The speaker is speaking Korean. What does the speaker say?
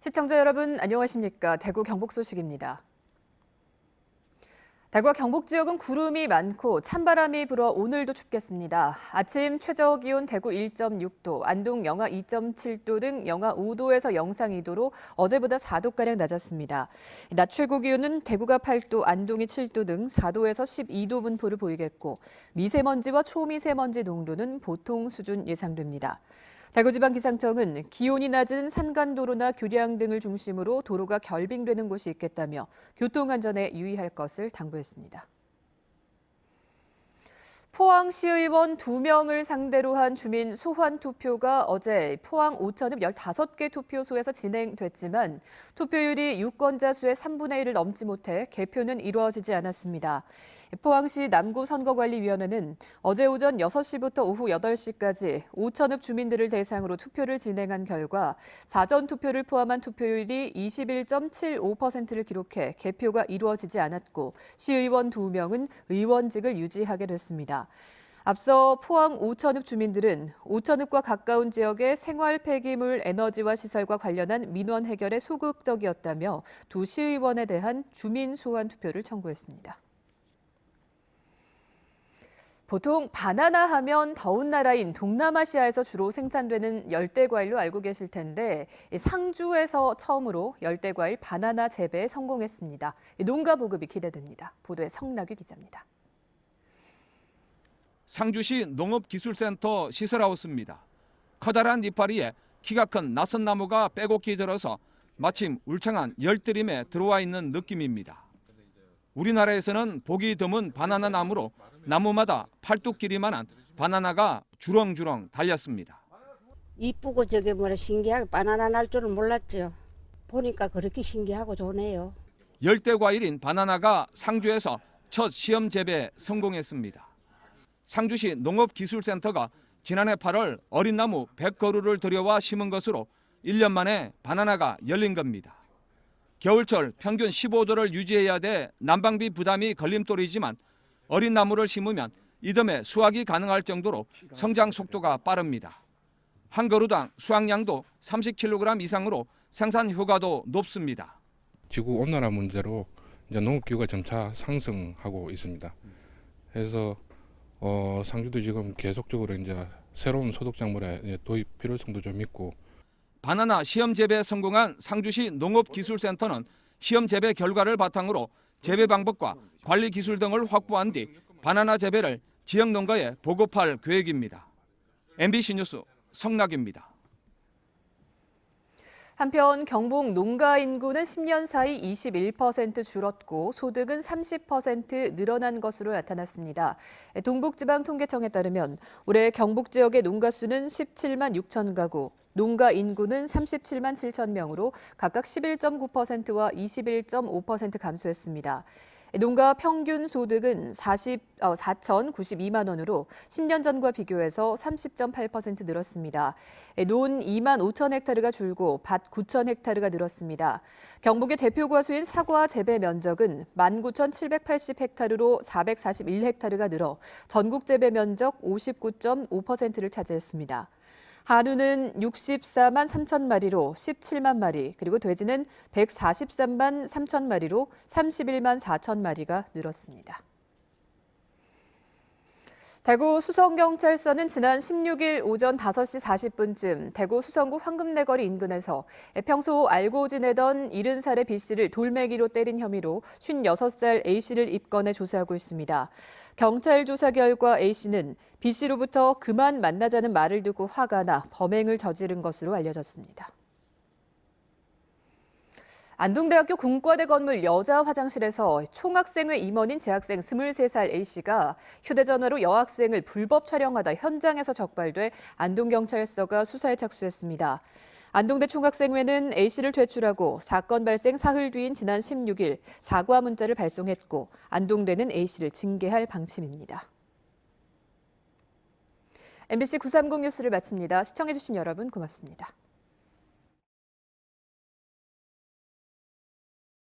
시청자 여러분 안녕하십니까? 대구 경북 소식입니다. 대구와 경북 지역은 구름이 많고 찬바람이 불어 오늘도 춥겠습니다. 아침 최저 기온 대구 1.6도, 안동 영하 2.7도 등 영하 5도에서 영상 2도로 어제보다 4도가량 낮았습니다. 낮 최고 기온은 대구가 8도, 안동이 7도 등 4도에서 12도 분포를 보이겠고 미세먼지와 초미세먼지 농도는 보통 수준 예상됩니다. 대구지방기상청은 기온이 낮은 산간도로나 교량 등을 중심으로 도로가 결빙되는 곳이 있겠다며 교통안전에 유의할 것을 당부했습니다. 포항시의원 2명을 상대로 한 주민 소환 투표가 어제 포항 오천읍 15개 투표소에서 진행됐지만 투표율이 유권자 수의 3분의 1을 넘지 못해 개표는 이루어지지 않았습니다. 포항시 남구 선거관리위원회는 어제 오전 6시부터 오후 8시까지 오천읍 주민들을 대상으로 투표를 진행한 결과 사전 투표를 포함한 투표율이 21.75%를 기록해 개표가 이루어지지 않았고 시의원 2명은 의원직을 유지하게 됐습니다. 앞서 포항 오천읍 주민들은 오천읍과 가까운 지역의 생활 폐기물 에너지와 시설과 관련한 민원 해결에 소극적이었다며 두 시의원에 대한 주민 소환 투표를 청구했습니다. 보통 바나나 하면 더운 나라인 동남아시아에서 주로 생산되는 열대 과일로 알고 계실 텐데 이 상주에서 처음으로 열대 과일 바나나 재배에 성공했습니다. 이 농가 보급이 기대됩니다. 보도에 성나규 기자입니다. 상주시 농업기술센터 시설하우스입니다. 커다란 이파리에 키가 큰 낯선 나무가 빼곡히 들어서 마침 울창한 열대림에 들어와 있는 느낌입니다. 우리나라에서는 보기 드문 바나나 나무로 나무마다 팔뚝 길이만한 바나나가 주렁주렁 달렸습니다. 이쁘고 저게 뭐라 신기하게 바나나 날 줄은 몰랐죠. 보니까 그렇게 신기하고 좋네요. 열대 과일인 바나나가 상주에서 첫 시험 재배에 성공했습니다. 상주시 농업기술센터가 지난해 8월 어린 나무 100그루를 들여와 심은 것으로 1년 만에 바나나가 열린 겁니다. 겨울철 평균 15도를 유지해야 돼 난방비 부담이 걸림돌이지만 어린 나무를 심으면 이듬해 수확이 가능할 정도로 성장 속도가 빠릅니다. 한 그루당 수확량도 30kg 이상으로 생산 효과도 높습니다. 지구 온난화 문제로 이제 농업 기후가 점차 상승하고 있습니다. 그래서 어, 상주도 지금 계속적으로 이제 새로운 소득 작물의 도입 필요성도 좀 있고 바나나 시험 재배에 성공한 상주시 농업기술센터는 시험 재배 결과를 바탕으로 재배 방법과 관리 기술 등을 확보한 뒤 바나나 재배를 지역 농가에 보급할 계획입니다. MBC 뉴스 성락입니다. 한편 경북 농가 인구는 10년 사이 21% 줄었고 소득은 30% 늘어난 것으로 나타났습니다. 동북지방통계청에 따르면 올해 경북 지역의 농가 수는 17만 6천 가구, 농가 인구는 37만 7천 명으로 각각 11.9%와 21.5% 감소했습니다. 농가 평균 소득은 40, 어, 4,092만 원으로 10년 전과 비교해서 30.8% 늘었습니다. 논 2만 5천 헥타르가 줄고 밭 9천 헥타르가 늘었습니다. 경북의 대표 과수인 사과 재배 면적은 19,780 헥타르로 441 헥타르가 늘어 전국 재배 면적 59.5%를 차지했습니다. 한우는 64만 3천 마리로 17만 마리, 그리고 돼지는 143만 3천 마리로 31만 4천 마리가 늘었습니다. 대구 수성경찰서는 지난 16일 오전 5시 40분쯤 대구 수성구 황금내거리 인근에서 평소 알고 지내던 70살의 B씨를 돌매기로 때린 혐의로 56살 A씨를 입건해 조사하고 있습니다. 경찰 조사 결과 A씨는 B씨로부터 그만 만나자는 말을 듣고 화가 나 범행을 저지른 것으로 알려졌습니다. 안동대학교 공과대 건물 여자 화장실에서 총학생회 임원인 재학생 23살 A씨가 휴대전화로 여학생을 불법 촬영하다 현장에서 적발돼 안동경찰서가 수사에 착수했습니다. 안동대 총학생회는 A씨를 퇴출하고 사건 발생 사흘 뒤인 지난 16일 사과 문자를 발송했고 안동대는 A씨를 징계할 방침입니다. MBC 930 뉴스를 마칩니다. 시청해주신 여러분 고맙습니다.